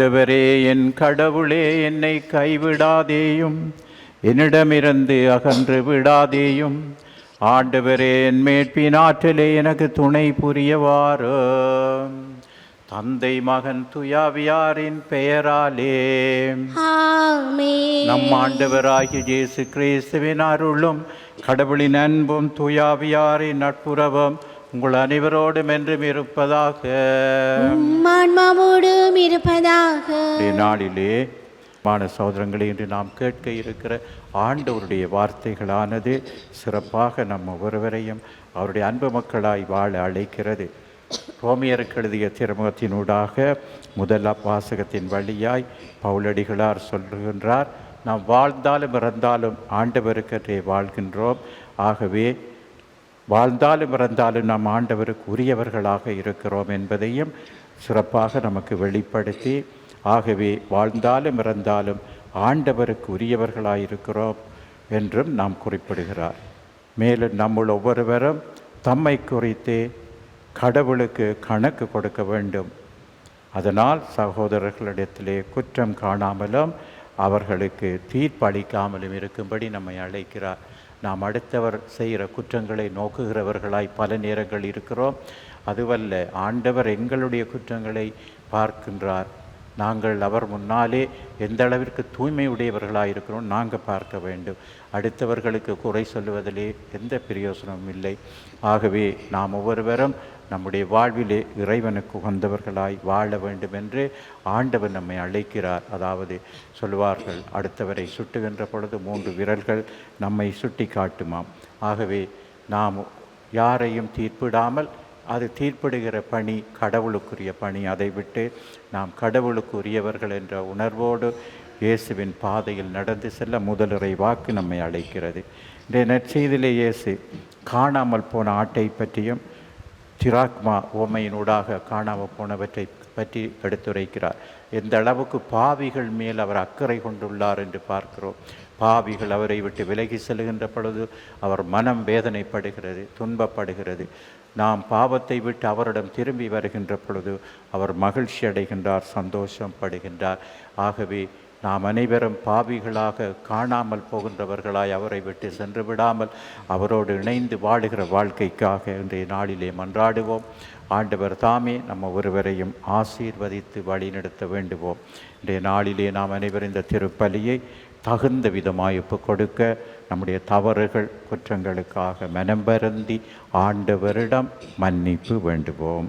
ஆண்டவரே என் கடவுளே என்னை கைவிடாதேயும் என்னிடமிருந்து அகன்று விடாதேயும் ஆண்டவரே என் மேற்பின் ஆற்றலே எனக்கு துணை புரியவாறு. தந்தை மகன் துயாவியாரின் பெயராலே. நம் ஆண்டவராகிய இயேசு கிறிஸ்துவின் அருளும் கடவுளின் அன்பும் துயாவியாரின் நட்புறவும் உங்கள் அனைவரோடும் என்றும் இருப்பதாக. உம்மான்மாவோடும் இருப்பதாக. நாளிலே மான சகோதரங்களே இன்று நாம் கேட்க இருக்கிற ஆண்டவருடைய வார்த்தைகளானது சிறப்பாக நம் ஒவ்வொருவரையும் அவருடைய அன்பு மக்களாய் வாழ அழைக்கிறது. ரோமியருக்கு எழுதிய திருமுகத்தினூடாக முதல் வாசகத்தின் வழியாய் பவுலடிகளார் சொல்லுகின்றார் நாம் வாழ்ந்தாலும் இறந்தாலும் ஆண்டவருக்கற்றே வாழ்கின்றோம். ஆகவே வாழ்ந்தாலும் இறந்தாலும் நாம் ஆண்டவருக்கு உரியவர்களாக இருக்கிறோம் என்பதையும் சிறப்பாக நமக்கு வெளிப்படுத்தி ஆகவே வாழ்ந்தாலும் இறந்தாலும் ஆண்டவருக்கு உரியவர்களாக இருக்கிறோம் என்றும் நாம் குறிப்பிடுகிறார். மேலும் நம்முள் ஒவ்வொருவரும் தம்மை குறித்து கடவுளுக்கு கணக்கு கொடுக்க வேண்டும். அதனால் சகோதரர்களிடத்திலே குற்றம் காணாமலும் அவர்களுக்கு தீர்ப்பளிக்காமலும் இருக்கும்படி நம்மை அழைக்கிறார். நாம் அடுத்தவர் செய்கிற குற்றங்களை நோக்குகிறவர்களாய் பல நேரங்கள் இருக்கிறோம். அதுவல்ல ஆண்டவர் எங்களுடைய குற்றங்களை பார்க்கின்றார். நாங்கள் அவர் முன்னாலே எந்த அளவிற்கு தூய்மை உடையவர்களாக இருக்கிறோம் நாங்கள் பார்க்க வேண்டும். அடுத்தவர்களுக்கு குறை சொல்லுவதிலே எந்த பிரயோசனமும் இல்லை. ஆகவே நாம் ஒவ்வொருவரும் நம்முடைய வாழ்விலே இறைவனுக்கு உகந்தவர்களாய் வாழ வேண்டும் என்று ஆண்டவர் நம்மை அழைக்கிறார். அதாவது சொல்வார்கள் அடுத்தவரை சுட்டுகின்ற பொழுது மூன்று விரல்கள் நம்மை சுட்டி காட்டுமாம். ஆகவே நாம் யாரையும் தீர்ப்பிடாமல் அது தீர்ப்பிடுகிற பணி கடவுளுக்குரிய பணி. அதை விட்டு நாம் கடவுளுக்கு உரியவர்கள் என்ற உணர்வோடு இயேசுவின் பாதையில் நடந்து செல்ல முதலுரை வாக்கு நம்மை அழைக்கிறது. இந்த நற்செய்தியிலே இயேசு காணாமல் போன ஆட்டை பற்றியும் திராக்மா ஓமையினூடாக காணாமல் போனவற்றை பற்றி எடுத்துரைக்கிறார். எந்த அளவுக்கு பாவிகள் மேல் அவர் அக்கறை கொண்டுள்ளார் என்று பார்க்கிறோம். பாவிகள் அவரை விட்டு விலகி செல்கின்ற பொழுது அவர் மனம் வேதனைப்படுகிறது துன்பப்படுகிறது. நாம் பாவத்தை விட்டு அவரிடம் திரும்பி வருகின்ற பொழுது அவர் மகிழ்ச்சி அடைகின்றார் சந்தோஷம் படுகின்றார் ஆகவே நாம் அனைவரும் பாவிகளாக காணாமல் போகின்றவர்களாய் அவரை விட்டு சென்று விடாமல் அவரோடு இணைந்து வாழுகிற வாழ்க்கைக்காக இன்றைய நாளிலே மன்றாடுவோம். ஆண்டவர் தாமே நம்ம ஒருவரையும் ஆசீர்வதித்து வழிநடத்த வேண்டுவோம். இன்றைய நாளிலே நாம் அனைவரும் இந்த திருப்பலியை தகுந்த விதமாக ஒப்புக் கொடுக்க நம்முடைய தவறுகள் குற்றங்களுக்காக மனம் வருந்தி ஆண்டவரிடம் மன்னிப்பு வேண்டுவோம்.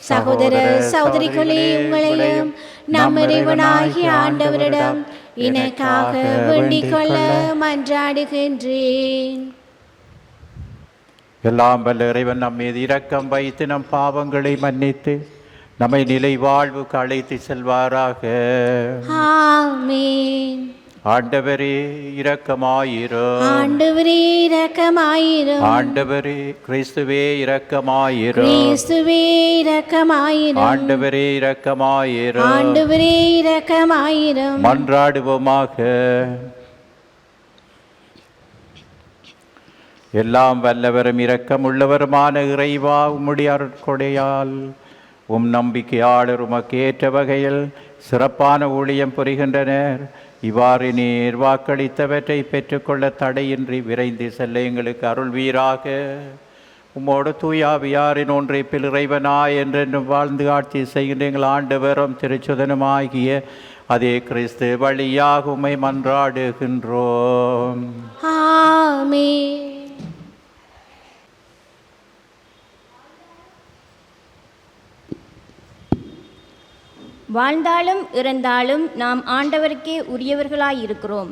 சகோதர சகோதரிகளே உங்களையும் நம் இறைவனாகிய ஆண்டவரிடம் எனக்காக வேண்டிக் கொள்ள மன்றாடுகின்றேன். எல்லாம் வல்ல இறைவன் நம் மீது இரக்கம் வைத்து நம் பாவங்களை மன்னித்து நம்மை நிலை வாழ்வுக்கு அழைத்து செல்வாராக. ஆமென். ஆண்டவரே இரக்கமாயிரும் ஆண்டவரே இரக்கமாயிரும் ஆண்டவரே கிறிஸ்துவே இரக்கமாயிரும் கிறிஸ்துவே இரக்கமாயிரும் ஆண்டவரே இரக்கமாயிரும் ஆண்டவரே இரக்கமாயிரும் மன்றாடுவோமாக. எல்லாம் வல்லவரும் இரக்கமுள்ளவருமான இறைவா உம்முடைய அருட்கொடையால் உம் நம்பிக்கையாளர் உமக்கு ஏற்ற வகையில் சிறப்பான ஊழியம் புரிகின்றனர். இவ்வாறு நீர் வாக்களித்தவற்றை பெற்றுக்கொள்ள தடையின்றி விரைந்து செல்ல எங்களுக்கு அருள்வீராக உம்மோடு தூயாவியாரின் ஒன்றை இறைவனாய் என்றென்றும் வாழ்ந்து ஆட்சி செய்கின்ற எங்கள் ஆண்டவரும் திருச்சுதனுமாகிய அதே கிறிஸ்து வழியாக மன்றாடுகின்றோம். ஆமே வாழ்ந்தாலும் இறந்தாலும் நாம் ஆண்டவருக்கே உரியவர்களாயிருக்கிறோம்.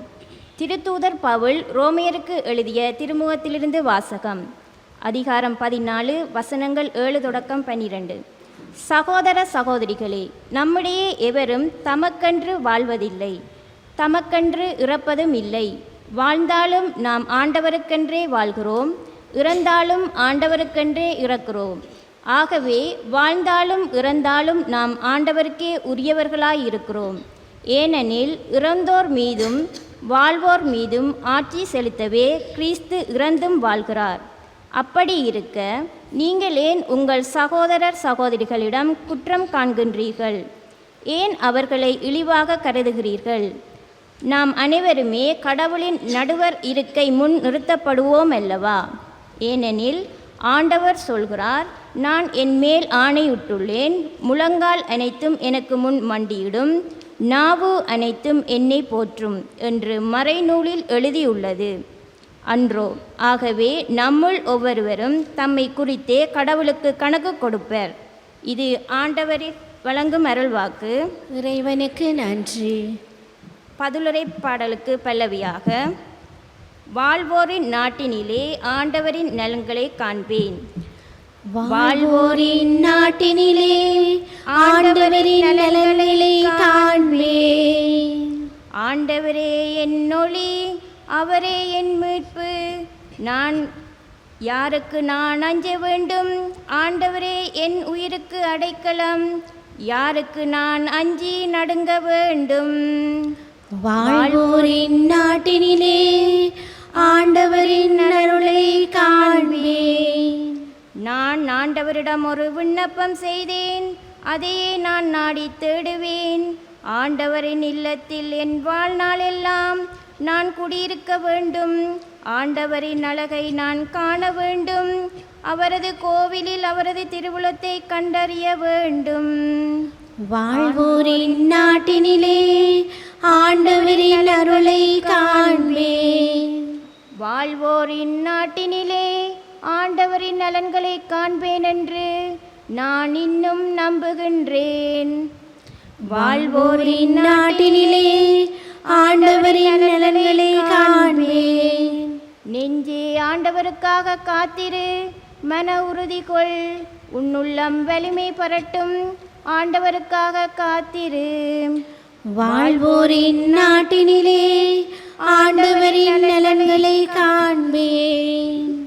திருத்தூதர் பவுல் ரோமையருக்கு எழுதிய திருமுகத்திலிருந்து வாசகம். அதிகாரம் பதினாலு வசனங்கள் ஏழு தொடக்கம் பன்னிரண்டு. சகோதர சகோதரிகளே நம்முடைய எவரும் தமக்கன்று வாழ்வதில்லை. தமக்கன்று இறப்பதும் இல்லை. வாழ்ந்தாலும் நாம் ஆண்டவருக்கென்றே வாழ்கிறோம். இறந்தாலும் ஆண்டவருக்கென்றே இறக்கிறோம். ஆகவே வாழ்ந்தாலும் இறந்தாலும் நாம் ஆண்டவருக்கே உரியவர்களாயிருக்கிறோம். ஏனெனில் இறந்தோர் மீதும் வாழ்வோர் மீதும் ஆட்சி செலுத்தவே கிறிஸ்து இறந்தும் வாழ்கிறார். அப்படி இருக்க நீங்கள் ஏன் உங்கள் சகோதரர் சகோதரிகளிடம் குற்றம் காண்கின்றீர்கள்? ஏன் அவர்களை இழிவாக கருதுகிறீர்கள்? நாம் அனைவருமே கடவுளின் நடுவர் இருக்கை முன் நிறுத்தப்படுவோம் அல்லவா? ஏனெனில் ஆண்டவர் சொல்கிறார் நான் என் மேல் ஆணையிட்டுள்ளேன் முழங்கால் அனைத்தும் எனக்கு முன் மண்டியிடும் நாவு அனைத்தும் என்னை போற்றும் என்று மறைநூலில் எழுதியுள்ளது. அன்றோ ஆகவே நம்முள் ஒவ்வொருவரும் தம்மை குறித்தே கடவுளுக்கு கணக்கு கொடுப்பர். இது ஆண்டவரில் வழங்கும் அருள்வாக்கு. இறைவனுக்கு நன்றி. பதிலுரை பாடலுக்கு பல்லவியாக வாழ்வோரின் நாட்டினிலே ஆண்டவரின் நலன்களை காண்பேன். வாழ்வோரின் நாட்டினிலே ஆண்டவரின் நலன்களை காண்பேன் ஆண்டவரே என் ஒளி அவரே என் மீட்பு. நான் யாருக்கு நான் அஞ்ச வேண்டும்? ஆண்டவரே என் உயிருக்கு அடைக்கலம். யாருக்கு நான் அஞ்சி நடுங்க வேண்டும்? வாழ்வோரின் ஆண்டவரிடம் ஒரு விண்ணப்பம் செய்தேன். அதையே நான் நாடி தேடுவேன். ஆண்டவரின் இல்லத்தில் என் வாழ்நாளெல்லாம் நான் குடியிருக்க வேண்டும். ஆண்டவரின் அழகை நான் காண வேண்டும். அவரது கோவிலில் அவரது திருவுளத்தை கண்டறிய வேண்டும். வாழ்வோரின் நாட்டினிலே ஆண்டவரின் அருளை காண்பேன். வாழ்வோரின் நாட்டினிலே ஆண்டவரின் நலன்களை காண்பேன் என்று நான் இன்னும் நம்புகின்றேன். வாழ்வோரின் நாட்டினிலே ஆண்டவரின் நலன்களை காண்பேன். நெஞ்சே ஆண்டவருக்காக காத்திரு மன உறுதி கொள். உன்னுள்ளம் வலிமை பரட்டும் ஆண்டவருக்காக காத்திரு. வாழ்வோரின் நாட்டினிலே ஆண்டவரின் நலன்களை காண்பேன்.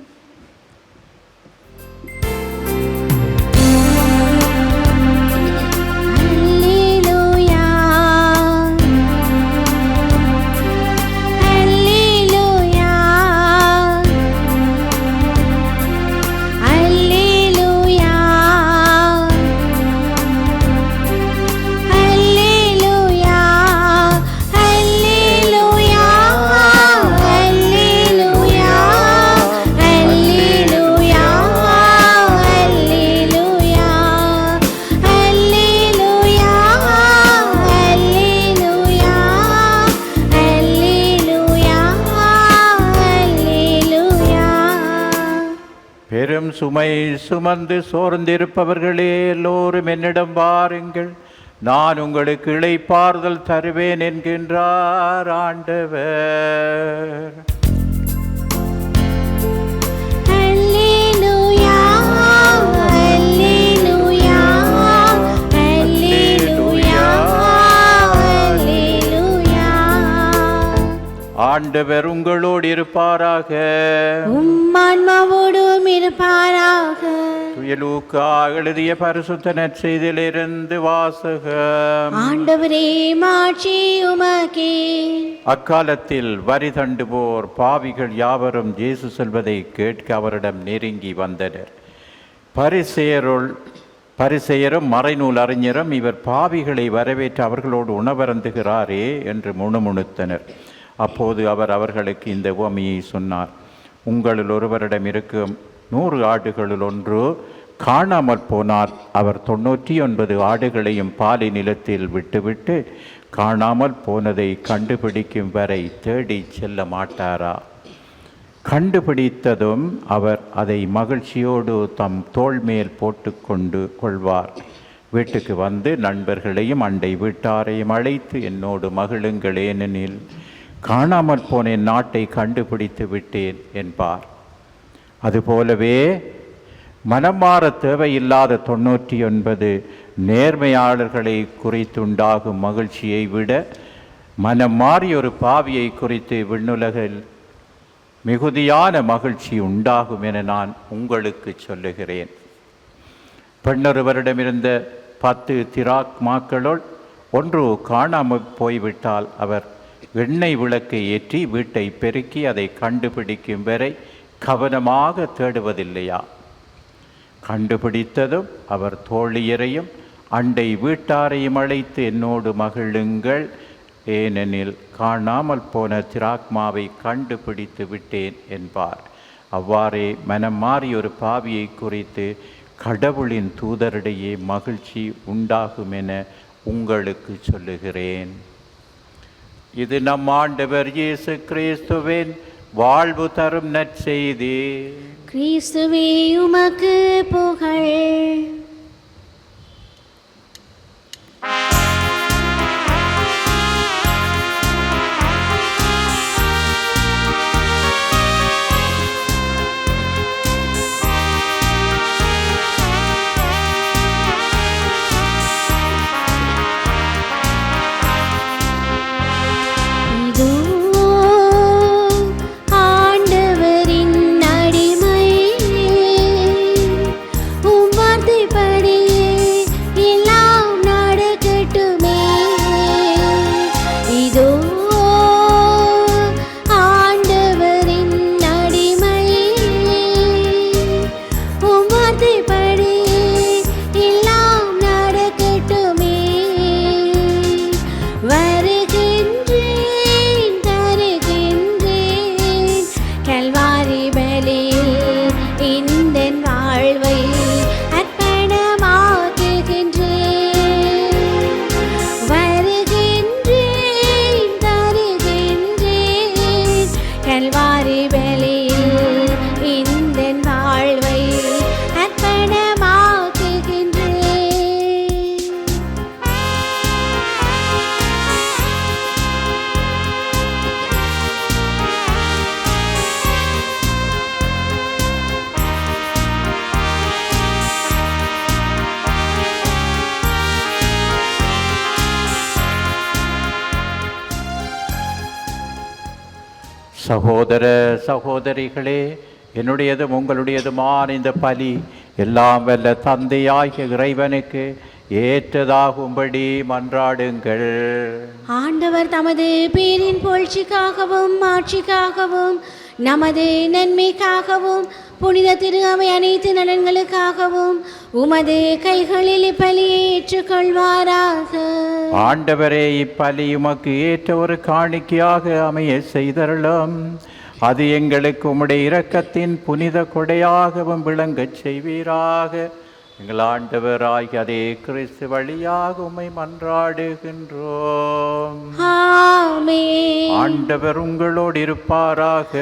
சுமை சுமந்து சோர்ந்திருப்பவர்களே எல்லோரும் என்னிடம் வாருங்கள். நான் உங்களுக்கு இழைப்பார்தல் தருவேன் என்கின்றார் ஆண்டவர். ஆண்டவர் உங்களோடு இருப்பாராக. உம்மான்மாவோடும் இருப்பாராக. துயலூக்கா எழுதிய பரிசுத்த நற்செய்தியிலிருந்து வாசகம். ஆண்டவரே மாட்சி உமக்கே. அக்காலத்தில் வரி தண்டுவோர் பாவிகள் யாவரும் இயேசு சொல்வதை கேட்க அவரிடம் நெருங்கி வந்தனர். பரிசெயருள் பரிசெயரும் மறைநூல் அறிஞரும் இவர் பாவிகளை வரவேற்று அவர்களோடு உணவருந்துகிறாரே என்று முணுமுணுத்தனர். அப்போது அவர் அவர்களுக்கு இந்த உவமையை சொன்னார். உங்களில் ஒருவரிடம் இருக்கும் நூறு ஆடுகளில் ஒன்று காணாமல் போனார் அவர் தொண்ணூற்றி ஒன்பது ஆடுகளையும் பாலை நிலத்தில் விட்டுவிட்டு காணாமல் போனதை கண்டுபிடிக்கும் வரை தேடி செல்ல மாட்டாரா? கண்டுபிடித்ததும் அவர் அதை மகிழ்ச்சியோடு தம் தோல் மேல் போட்டுக்கொண்டு கொள்வார். வீட்டுக்கு வந்து நண்பர்களையும் அண்டை வீட்டாரையும் அழைத்து என்னோடு மகிழுங்கள் ஏனெனில் காணாமற் போனேன் நாட்டை கண்டுபிடித்து விட்டேன் என்பார். அதுபோலவே மனம் மாற தேவையில்லாத தொண்ணூற்றி ஒன்பது நேர்மையாளர்களை குறித்துண்டாகும் மகிழ்ச்சியை விட மனம் மாறி ஒரு பாவியை குறித்து விண்ணுலகில் மிகுதியான மகிழ்ச்சி உண்டாகும் என நான் உங்களுக்கு சொல்லுகிறேன். பெண்ணொருவரிடமிருந்த பத்து திராக் மாக்களுள் ஒன்று காணாமல் போய்விட்டால் அவர் எண்ணெய் விளக்கை ஏற்றி வீட்டை பெருக்கி அதை கண்டுபிடிக்கும் வரை கவனமாக தேடுவதில்லையா? கண்டுபிடித்ததும் அவர் தோழியரையும் அண்டை வீட்டாரையும் அழைத்து என்னோடு மகிழுங்கள். ஏனெனில் காணாமல் போன திராக்மாவை கண்டுபிடித்து விட்டேன் என்பார். அவ்வாறே மனம் மாறி ஒரு பாவியை குறித்து கடவுளின் தூதரிடையே மகிழ்ச்சி உண்டாகும் என உங்களுக்கு சொல்லுகிறேன். இது நம் ஆண்டவர் இயேசு கிறிஸ்துவின் வாழ்வு தரும் நற்செய்தி. கிறிஸ்துவே உமக்கு புகழ். சகோதர சகோதரிகளே என்னுடையதும் உங்களுடையதுமான இந்த பலி எல்லாம் வல்ல தந்தையாகிய இறைவனுக்கு ஏற்றதாகும்படி மன்றாடுங்கள். ஆண்டவர் தமது பேரின் புகழ்ச்சிக்காகவும் ஆட்சிக்காகவும் நமது நன்மைக்காகவும் புனித திருகவை அனைத்து நலன்களுக்காகவும் உமது கைகளில் இப்பலியை ஏற்றுக்கொள்வாராக. ஆண்டவரே இப்பலி உமக்கு ஏற்ற ஒரு காணிக்கையாக அமைய செய்தருளும். அது எங்களுக்கு உம்முடைய இரக்கத்தின் புனித கொடையாகவும் விளங்கச் செய்வீராக. எங்கள் ஆண்டவராகிய அதே கிறிஸ்து வழியாக உம்மை மன்றாடுகின்றோம். ஆண்டவர் உங்களோடு இருப்பாராக.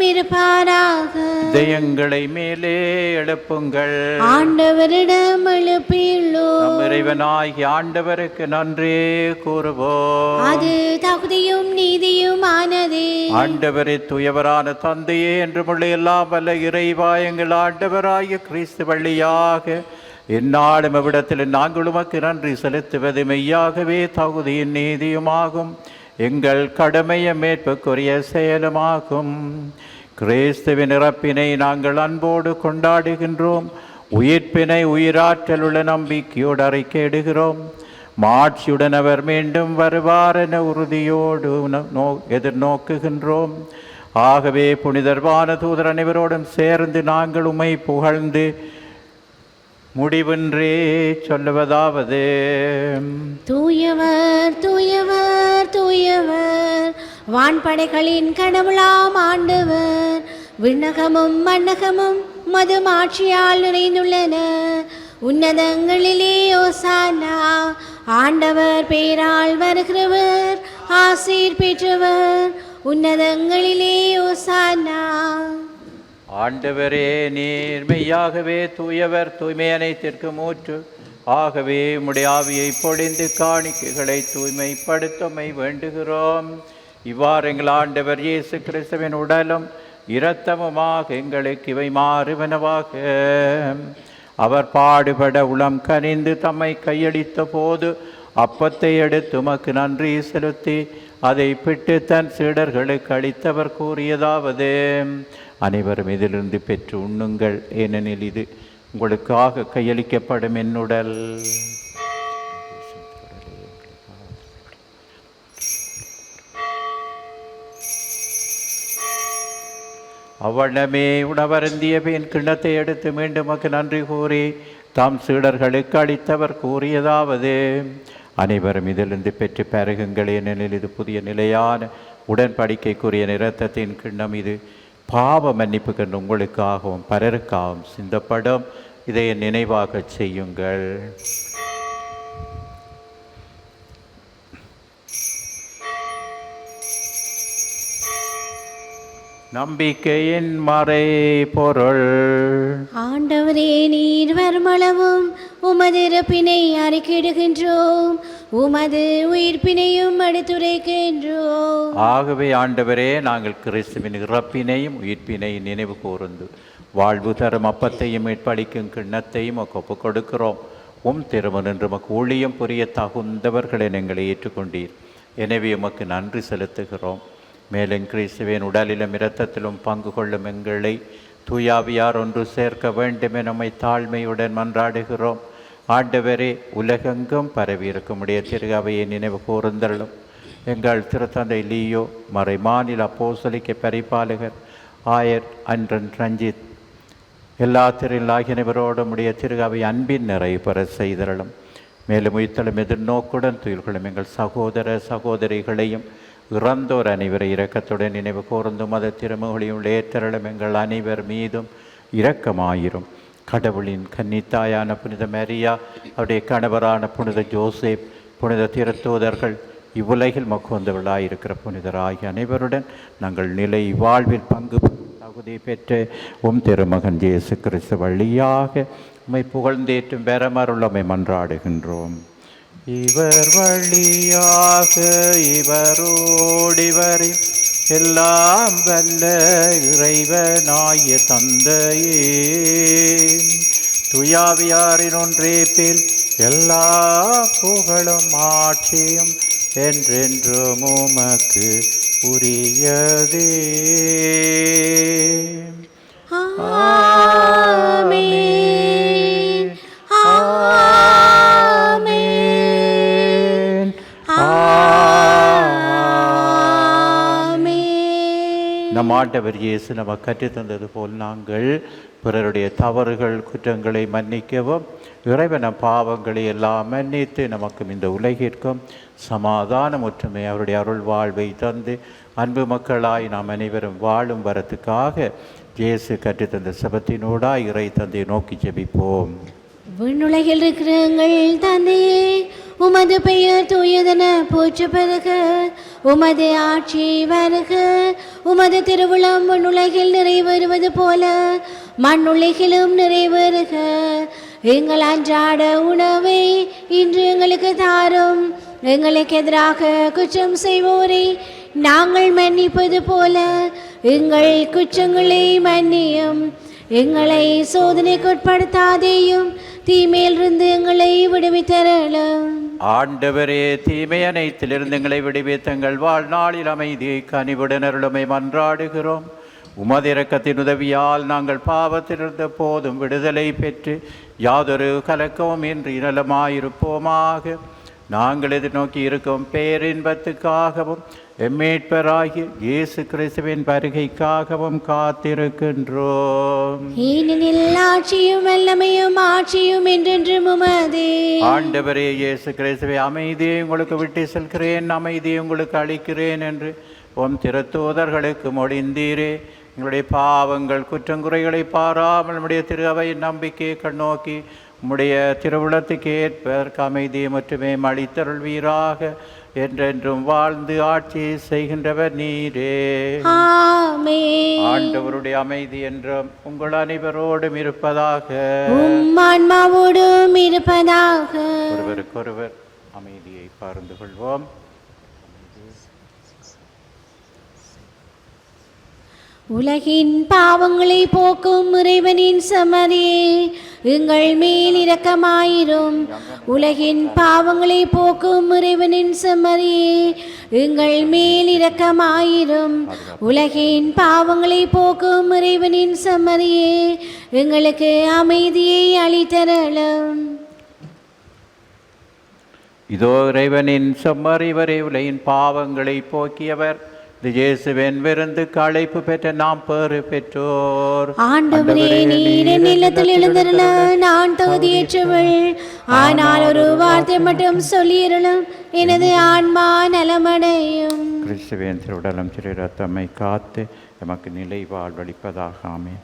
இருப்பாராக. இதயங்களை மேலே எழுப்புங்கள். ஆண்டவரிடம் எழுப்பியுள்ளோம். நம் இறைவனாகிய ஆண்டவருக்கு நன்றி கூறுவோம். அது தகுதியும் நீதியும் ஆனதே. ஆண்டவரே தூயவரான தந்தையே என்றுமுள்ள எல்லாம் வல்ல இறைவா எங்கள் ஆண்டவராகிய கிறிஸ்து வழியாக எந்நாளும் இவ்விடத்தில் நாங்கள் உமக்கு நன்றி செலுத்துவது மெய்யாகவே தகுதியின் நீதியுமாகும். எங்கள் கடமைய மேற்புக்குரிய செயலுமாகும். கிறிஸ்துவின் இறப்பினை நாங்கள் அன்போடு கொண்டாடுகின்றோம். உயிர்ப்பினை உயிராற்றலுள்ள நம்பிக்கையோடு அறிக்கையிடுகிறோம். மாட்சியுடன் அவர் மீண்டும் வருவார் என உறுதியோடு ந- நோ- எதிர்நோக்குகின்றோம். ஆகவே புனிதர்வான தூதர் அனைவரோடும் சேர்ந்து நாங்கள் உமை புகழ்ந்து முடிவின்றே சொல்லுவதாவது. தூயவர் தூயவர் தூயவர் வான்படைகளின் கடவுளாம் ஆண்டவர் விண்ணகமும் மண்ணகமும் மதுமாட்சியால் நிறைந்துள்ளன. உன்னதங்களிலே ஓசானா ஆண்டவர் பேரால் வருகிறவர் ஆசீர் பெற்றவர் உன்னதங்களிலே ஓசானா. ஆண்டவரே நீர் மெய்யாகவே தூயவர் தூய்மை அனைத்திற்கு மூற்று ஆகவே முடியாவியை பொழிந்து காணிக்கைகளை தூய்மைப்படுத்தமை வேண்டுகிறோம். இவ்வாறு எங்கள் ஆண்டவர் இயேசு கிறிஸ்துவின் உடலும் இரத்தமுமாக எங்களுக்கு இவை மாறுவனவாக. அவர் பாடுபட உளம் கனிந்து தம்மை கையளித்த போது அப்பத்தை எடுத்து உமக்கு நன்றி செலுத்தி அதை பிட்டு தன் சீடர்களுக்கு அளித்தவர் கூறியதாவது அனைவரும் இதிலிருந்து பெற்று உண்ணுங்கள். ஏனெனில் இது உங்களுக்காக கையளிக்கப்படும் என்னுடல் அவ்வளமே உணவருந்திய பின் கிண்ணத்தை எடுத்து மீண்டும் நன்றி கூறி தாம் சீடர்களுக்கு அளித்தவர் கூறியதாவது அனைவரும் இதிலிருந்து பெற்று பருகுங்கள் ஏனெனில் இது புதிய நிலையான உடன்படிக்கைக்குரிய நிறத்தத்தின் கிண்ணம் இது. பாவ மன்னிப்பு கண்டு உங்களுக்காகவும் பலருக்காகவும் சிந்தப்படும். இதை நினைவாக நினைவாகச் செய்யுங்கள். நம்பிக்கையின் மறை பொருள் ஆண்டவரே நீர் வருமளவும் உமது இறப்பினை அறிக்கிடுகின்றோம். உமது உயிர்ப்பினையும் அடுத்துரைக்கின்றோம் ஆகவே ஆண்டவரே நாங்கள் கிறிஸ்துவின் இறப்பினையும் உயிர்ப்பினையும் நினைவு கூர்ந்து வாழ்வு தரும் அப்பத்தையும் மீட்பளிக்கும் கிண்ணத்தையும் ஒப்பு கொடுக்கிறோம். உம் திருமணம் என்று மக்கு ஊழியம் புரிய தகுந்தவர்களை எங்களை ஏற்றுக்கொண்டீர். எனவே உமக்கு நன்றி செலுத்துகிறோம். மேலும் கிறிஸ்துவின் உடலிலும் இரத்தத்திலும் பங்கு கொள்ளும் எங்களை தூயாவியார் ஒன்று சேர்க்க வேண்டும் என நம்மை தாழ்மையுடன் மன்றாடுகிறோம். ஆண்டவரே உலகெங்கும் பரவியிருக்கும் உடைய திருகவையை நினைவு கூர்ந்தள்ளும் எங்கள் திருத்தந்தை லீயோ மறை மாநில போசலிக்க பரிபாலகர் ஆயர் அன்றன் ரஞ்சித் எல்லா திருநாகினவரோடும் உடைய திருகாவை அன்பின் நிறைவு பெற செய்தரலும் மேலும் உயிர்த்தலும் எதிர்நோக்குடன் துயில்களும் எங்கள் சகோதர சகோதரிகளையும் இறந்தோர் அனைவரை இரக்கத்துடன் நினைவு கூர்ந்து மத திருமகளையும் ஏற்றலும் எங்கள் அனைவர் மீதும் இரக்கமாயிரும். கடவுளின் கன்னித்தாயான புனித மரியா அவருடைய கணவரான புனித ஜோசேப் புனித திருத்தூதர்கள் இவ்வுலகில் மக்குவந்தவர்களாயிருக்கிற புனிதராகிய அனைவருடன் நாங்கள் நிலை வாழ்வில் பங்கு தகுதி பெற்று உம் திருமகன் ஜேசு கிறிஸ்து வழியாக உம்மை புகழ்ந்தேற்றும் பெறமருள்ளமை மன்றாடுகின்றோம். இவர் வழியாக இவரோடிவரின் எல்லாம் வல்ல இறைவனாய தந்தையே. துயாவியாரின் ஒன்றே பேர் எல்லா புகழும் ஆட்சியும் என்றென்றும் உமக்கு உரியதே. ஆமே ஆ நம் ஆண்டவர் இயேசு நமக்கு கற்றுத் தந்தது போல் நாங்கள் பிறருடைய தவறுகள் குற்றங்களை மன்னிக்கவும் இறைவன பாவங்களை எல்லாம் மன்னித்து நமக்கும் இந்த உலகிற்கும் சமாதானம் ஒற்றுமை அவருடைய அருள் வாழ்வை தந்து அன்பு மக்களாய் நாம் அனைவரும் வாழும் வரத்துக்காக இயேசு கற்றுத்தந்த சபத்தினூடாய் இறை தந்தை நோக்கி ஜெபிப்போம். விண்ணுலகில் இருக்கிற எங்கள் தந்தையே உமது பெயர் தூயதென போற்ற பெருக உமது ஆட்சி வருக. உமது திருவிழம் விண்ணுலகில் நிறைவேறுவது போல மண்ணுலகிலும் நிறைவேறுக. எங்கள் அன்றாட உணவை இன்று எங்களுக்கு தாரும். எங்களுக்கு எதிராக குற்றம் செய்வோரை நாங்கள் மன்னிப்பது போல எங்கள் குற்றங்களை மன்னியும். எங்களை சோதனைக்குட்படுத்தாதேயும் தீமையிலிருந்து எங்களை விடுவித்தரலும் ஆண்டவரே தீமை அனைத்திலிருந்து எங்களை விடுவித்தங்கள். வாழ்நாளில் அமைதியை கனிவுடனருளுமை மன்றாடுகிறோம். உமது இரக்கத்தின் உதவியால் நாங்கள் பாவத்திலிருந்த போதும் விடுதலை பெற்று யாதொரு கலக்கமும் இன்றி நலமாயிருப்போமாக நாங்கள் எதிர்நோக்கி இருக்கும் பேரின்பத்துக்காகவும் எம்மேட்பராகிய இயேசு கிறிஸ்துவின் வருகைக்காகவும் காத்திருக்கின்றோம். ஏனெனில் ஆட்சியும் வல்லமையும் ஆட்சியும் என்றென்றும் உமதே. ஆண்டவரே இயேசு கிறிஸ்துவை அமைதியை உங்களுக்கு விட்டு செல்கிறேன் அமைதியை உங்களுக்கு அளிக்கிறேன் என்று உம் திருத்தூதர்களுக்கு மொழிந்தீரே. எங்களுடைய பாவங்கள் குற்றங்குறைகளை பாராமல் நம்முடைய திரு அவையின் நம்பிக்கையை கண்ணோக்கி உம்முடைய திருவுளத்துக்கு ஏற்பதற்கு அமைதியை மட்டுமே அளித்தருள்வீராக. என்றென்றும் வாழ்ந்து ஆட்சி செய்கின்றவர் நீரே. ஆண்டவருடைய அமைதி என்றும் உங்கள் அனைவரோடும் இருப்பதாக. இருப்பதாக. ஒருவருக்கொருவர் அமைதியை பகிர்ந்து கொள்வோம். உலகின் பாவங்களை போக்கும் இறைவனின் சமரியே எங்கள் மேல் இரக்கமாயிரும். உலகின் பாவங்களை போக்கும் இறைவனின் சமரியே எங்கள் மேல் இரக்கமாயிரும். உலகின் பாவங்களை போக்கும் இறைவனின் சமரியே எங்களுக்கு அமைதியை அளித்தரலும் இதோ இறைவனின் செம்மறிவரை உலகின் பாவங்களை போக்கியவர் இது இயேசுவின் விருந்துக்கு அழைப்பு பெற்ற நாம் பேறு பெற்றோர். ஆண்டவரே நீர் என் இல்லத்தில் எழுந்தருள நான் தகுதியற்றவள். ஆனால் ஒரு வார்த்தை மட்டும் சொல்லியருளும். எனது ஆன்மா நலமடையும். கிறிஸ்துவின் திருவுடலம் திரு ரத்தமை காத்து எமக்கு நிலை வாழ்வளிப்பதாக ஆமென்.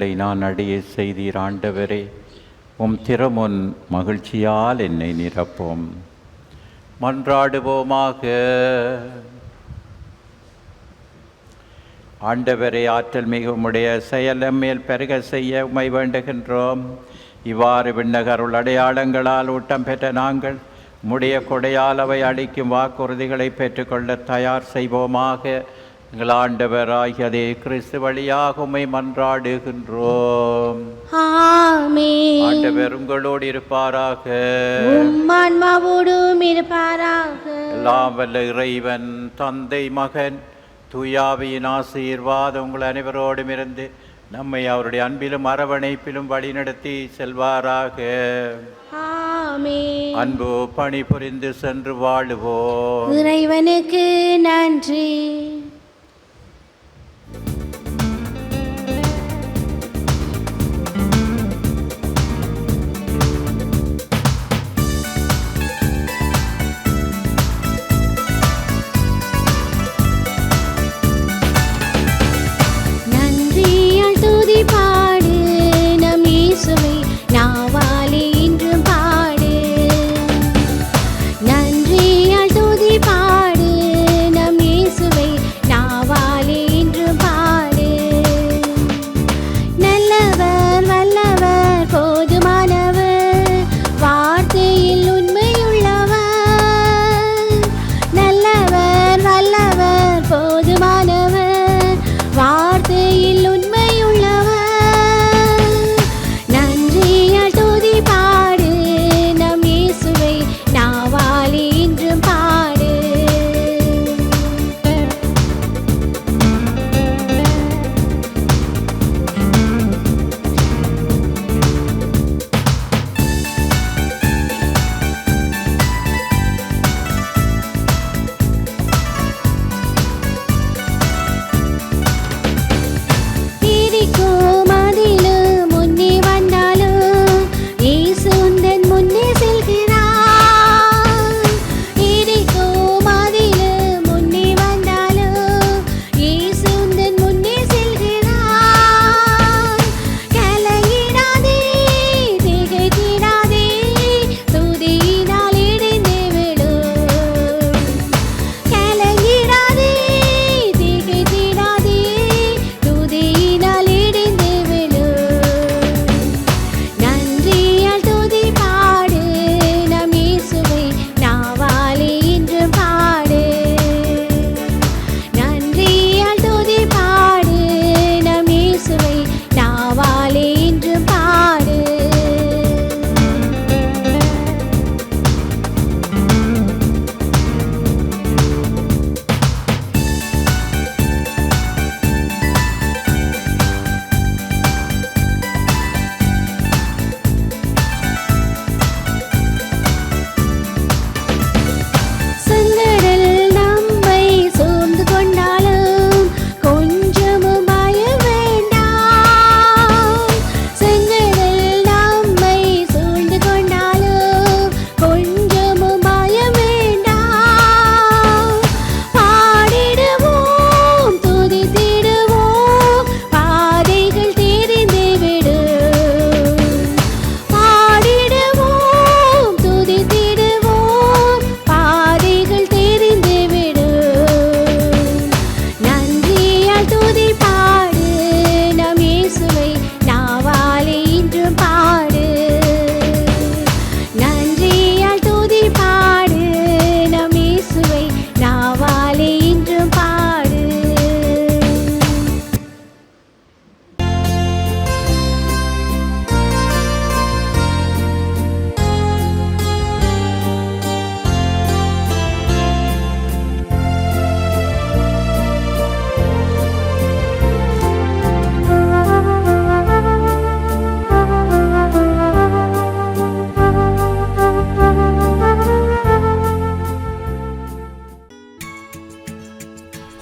வழிகளை நான் அடைய செய்தீர் ஆண்டவரே உம் திறமுன் மகிழ்ச்சியால் என்னை நிரப்போம். மன்றாடுவோமாக. ஆண்டவரை ஆற்றல் மிகவும் உடைய செயலம் மேல் பெருக செய்ய உமை வேண்டுகின்றோம். இவ்வாறு விண்ணகருள் அடையாளங்களால் ஊட்டம் பெற்ற நாங்கள் உம்முடைய கொடையால் அவை அளிக்கும் வாக்குறுதிகளை பெற்றுக்கொள்ள தயார் செய்வோமாக. எங்கள் ஆண்டவராகிய அதே கிறிஸ்து வழியாக உம்மை மன்றாடுகின்றோம். ஆண்டவர் உங்களோடு இருப்பாராக. உம் ஆன்மாவோடும் இருப்பாராக. எல்லாம் வல்ல இறைவன் தந்தை மகன் தூயாவியின் ஆசீர்வாதம் உங்கள் அனைவரோடும் இருந்து நம்மை அவருடைய அன்பிலும் அரவணைப்பிலும் வழிநடத்தி செல்வாராக. அன்பு பணி புரிந்து சென்று வாழுவோம். இறைவனுக்கு நன்றி.